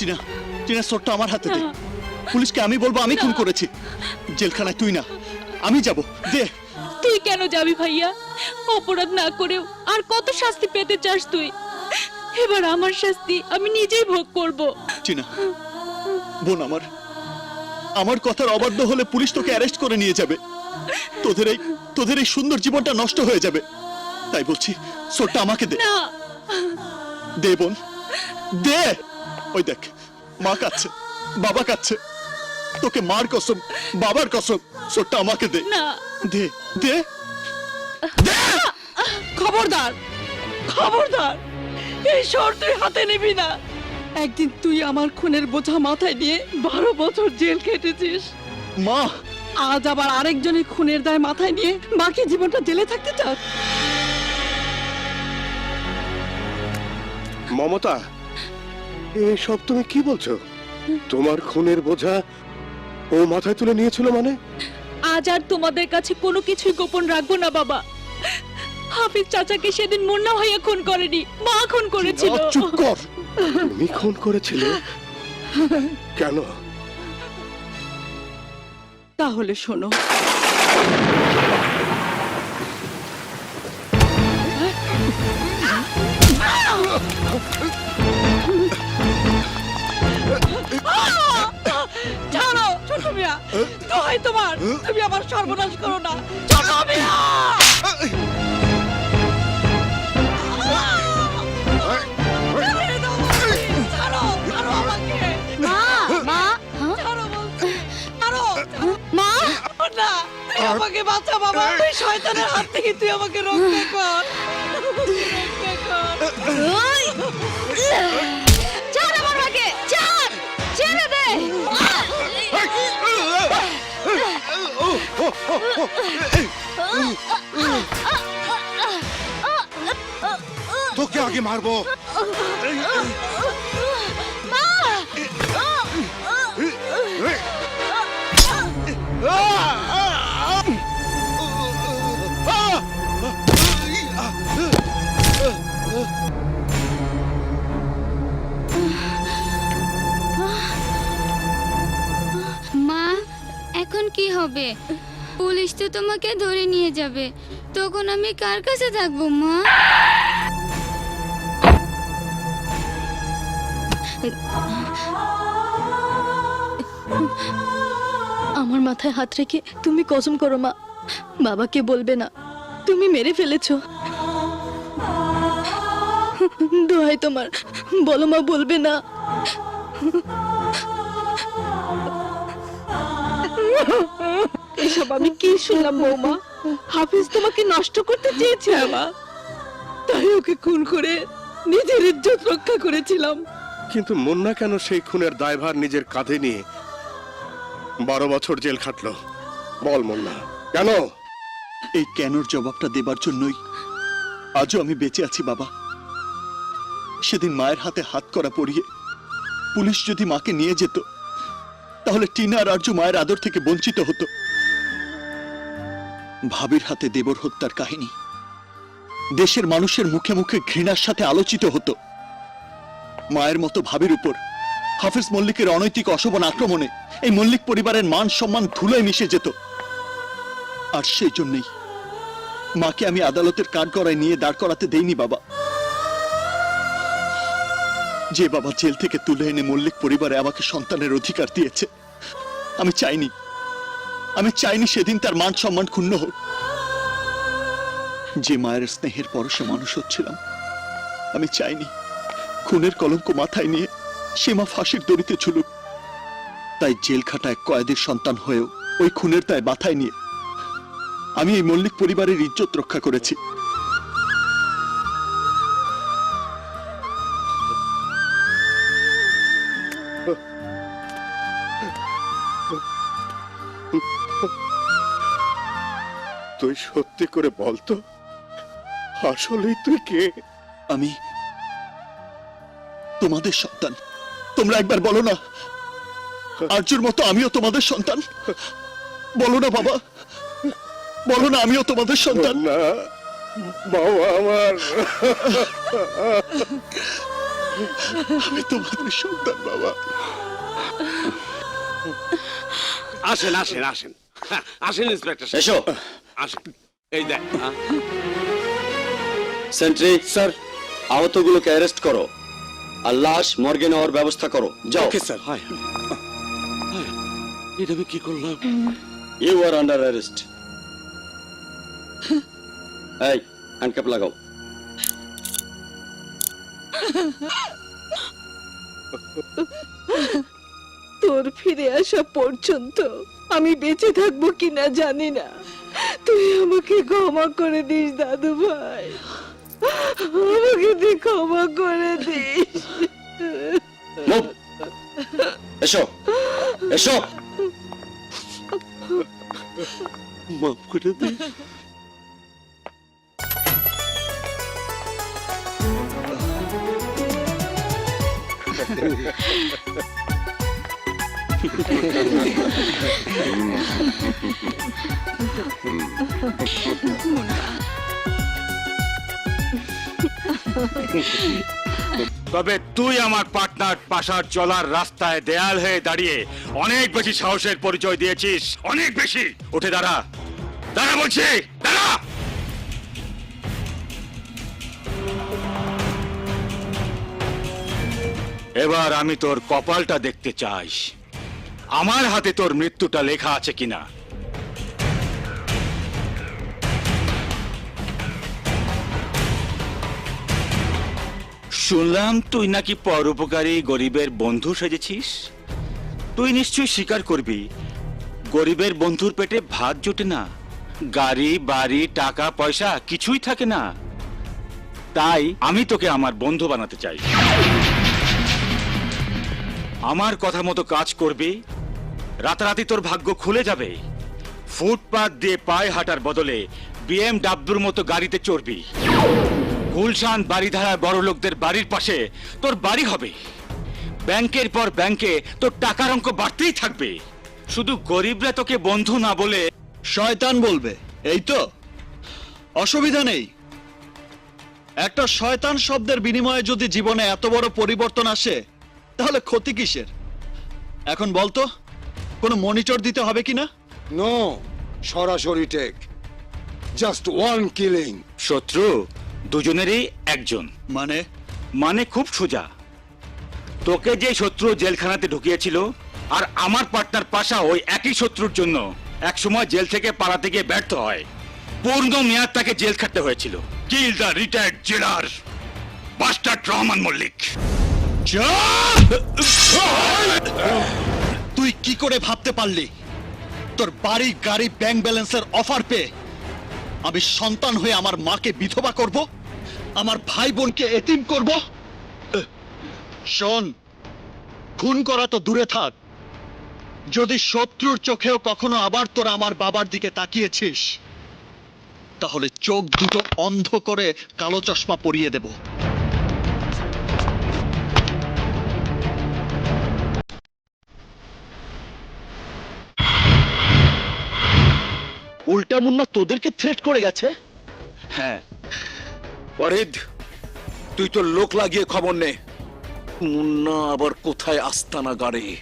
টিনা টিনা সোটটা আমার হাতে দে পুলিশকে আমি বলব আমি খুন করেছি। জেলখানায় তুই না আমি যাব দে। তুই কেন যাবি ভাইয়া? অপরাধ না করেও আর কত শাস্তি পেতে চাস তুই? এবার আমার শাস্তি আমি নিজেই ভোগ করব। টিনা বোন আমার আমার কথার অবাধ্য হলে পুলিশ তোকে অ্যারেস্ট করে নিয়ে যাবে। তোদের এই তোদের এই সুন্দর জীবনটা নষ্ট হয়ে যাবে। তাই বলছি সোটটা আমাকে দে। না। দে বোন দে। ওই দেখ মা কাচ্ছে বাবা কাচ্ছে তোকে মার কসম বাবার কসম সোটটা আমাকে দে। না। দে দে। খবরদার খবরদার এই শহর তুই হাতে নিবি না। একদিন তুই আমার খুনের বোঝা মাথায় নিয়ে বারো বছর জেল কেটেছিস মা! আজ আবার আরেকজনের খুনের দায় মাথায় নিয়ে বাকি জীবনটা জেলে থাকতে চাস? মমতা এসব তুমি কি বলছো? তোমার খুনের বোঝা ও মাথায় তুলে নিয়েছিল মানে? আজ আর তোমাদের কাছে কোনো কিছুই গোপন রাখব না বাবা। হাফিজ চাচাকে সেদিন মুন্না ভাইয়া খুন করেনি মা খুন করেছিল। চুপ কর। তুমি খুন করেছিলে? কেন? তাহলে শোনো। মিয়া দোহাই তোমার তুমি আমার সর্বনাশ করো না। ছোট মিয়া! আমাকে। বাঁচা বাবা। তুই শয়তানের হাত থেকে তুই আমাকে রক্ষা কর। রক্ষা কর। তোকে আগে মারবো। মা এখন কি হবে? পুলিশ তো তোমাকে ধরে নিয়ে যাবে। তখন আমি কার কাছে থাকব, মা? আমার মাথায় হাত রেখে তুমি কসম করো, মা। বাবাকে বলবে না। তুমি মেরে ফেলেছো। দোহাই তোমার। বলো, মা, বলবে না। এসব আমি কি শুনলাম বৌমা? হাফিজ তোমাকে নষ্ট করতে চেয়েছে মা। তাই ওকে খুন করে নিজের ইজ্জত রক্ষা করেছিলাম। কিন্তু মুন্না কেন সেই খুনের দায়ভার নিজের কাঁধে নিয়ে বারো বছর জেল খাটলো? বল মুন্না। কেন? এই কেনর জবাবটা দেবার জন্যই আজও আমি বেঁচে আছি বাবা। সেদিন মায়ের হাতে হাত করা পরিয়ে পুলিশ যদি মাকে নিয়ে যেত তাহলে টিনা আর আর্য মায়ের আদর থেকে বঞ্চিত হতো। ভাবির হাতে দেবর হত্যার কাহিনী। দেশের মানুষের মুখে মুখে ঘৃণার সাথে আলোচিত হতো। মায়ের মতো ভাবির উপর হাফিজ মল্লিকের অনৈতিক অশোভন আক্রমণে এই মল্লিক পরিবারের মান সম্মান ধুলোয় মিশে যেত। আর সেই জন্যই মাকে আমি আদালতের কাঠগড়ায় নিয়ে দাঁড় করাতে দেইনি, বাবা। যে বাবা জেল থেকে তুলে এনে মল্লিক পরিবারে আমাকে সন্তানের অধিকার দিয়েছে, আমি চাইনি আমি চাইনি সেদিন তার মান সম্মান ক্ষুণ্ণ হোক। যে মায়ের স্নেহের পরশে মানুষ হচ্ছিলাম, আমি চাইনি খুনের কলঙ্ক মাথায় নিয়ে সে মা ফাঁসির দড়িতে ছুলুক তাই জেল খাটায় কয়েদের সন্তান হয়েও ওই খুনের তাই মাথায় নিয়ে আমি এই মল্লিক পরিবারের ইজ্জত রক্ষা করেছি। তুই সত্যি করে বলতো আসলেই তুই কে? আমি তোমাদের সন্তান। তোমরা একবার বলো না আর্যুর মতো আমিও তোমাদের সন্তান। বলো না বাবা। বলো না আমিও তোমাদের সন্তান। না বাবা আমার। আমি তোমাদের সন্তান বাবা। আসেন আসেন আসেন। হ্যাঁ, আসেন ইন্সপেক্টর। এসো। আসেন। এই দেখ হ্যাঁ। Sentry sir. আহতগুলোকে অ্যারেস্ট করো। আর লাশ মর্গে নেওয়ার ব্যবস্থা করো। যাও। হায় হায়। হায়, এটা আমি কি করলাম? ইউ আর আন্ডার অ্যারেস্ট এই হ্যান্ডকাপ লাগাও। তোর ফিরে আসা পর্যন্ত আমি বেঁচে থাকব কিনা জানি না। তুই আমাকে ক্ষমা করে দিস দাদু ভাই। আমাকে তুই ক্ষমা করে দিস। এসো। এসো। মাফ করে দিন তবে তুই আমার পার্টনার পাশার চলার রাস্তায় দেয়াল হয়ে দাঁড়িয়ে অনেক বেশি সাহসের পরিচয় দিয়েছিস। অনেক বেশি। উঠে দাঁড়া। দাঁড়া বলছি। দাঁড়া! এবার আমি তোর কপালটা দেখতে চাই আমার হাতে তোর মৃত্যুটা লেখা আছে কিনা? শুনলাম তুই নাকি পরোপকারী গরিবের বন্ধু সেজেছিস? তুই নিশ্চয়ই স্বীকার করবি, গরিবের বন্ধুর পেটে ভাত জোটে না, গাড়ি, বাড়ি, টাকা, পয়সা কিছুই থাকে না। তাই আমি তোকে আমার বন্ধু বানাতে চাই। আমার কথা মতো কাজ করবি রাতারাতি তোর ভাগ্য খুলে যাবে। ফুটপাথ দিয়ে পায়ে হাঁটার বদলে বিএমডাব্লুর মতো গাড়িতে চড়বি। গুলশান বাড়িধারা বড় লোকদের বাড়ির পাশে তোর বাড়ি হবে। ব্যাংকের পর ব্যাংকে তোর টাকার অঙ্ক বাড়তেই থাকবে। শুধু গরিবরা তোকে বন্ধু না বলে শয়তান বলবে, এই তো? অসুবিধা নেই। একটা শয়তান শব্দের বিনিময়ে যদি জীবনে এত বড় পরিবর্তন আসে, তাহলে ক্ষতি কিসের? এখন বলতো কোনো মনিটর দিতে হবে কি না নো সরাসরি টেক। জাস্ট ওয়ান কিলিং শত্রু দুজনেরই একজন। মানে? মানে খুব সোজা। তোকে যে শত্রু জেলখানাতে ঢুকিয়েছিল আর আমার পার্টনার পাশা ওই একই শত্রুর জন্য একসময় জেল থেকে পালাতে গিয়ে ব্যর্থ হয়। পূর্ণ মেয়াদ তাকে জেল খাটতে হয়েছিল। Kill the retired jailer buster Rahman Mallick তুই কি করে ভাবতে পারলি? তোর বাড়ি গাড়ি ব্যাংক ব্যালেন্সের অফার পেয়ে আমি সন্তান হয়ে আমার মাকে বিধবা করব, আমার ভাই বোনকে এতিম করব? শোন, খুন করা তো দূরে থাক। যদি শত্রুর চোখেও কখনো আবার তোরা আমার বাবার দিকে তাকিয়েছিস, তাহলে চোখ দুটো অন্ধ করে কালো চশমা পরিয়ে দেব। মুন্না তোদেরকে থ্রেট করে গেছে? হ্যাঁ। ওয়াহিদ তুই তো লোক লাগিয়ে খবর নে। মুন্না আবার কোথায় আস্তানা গাড়ে?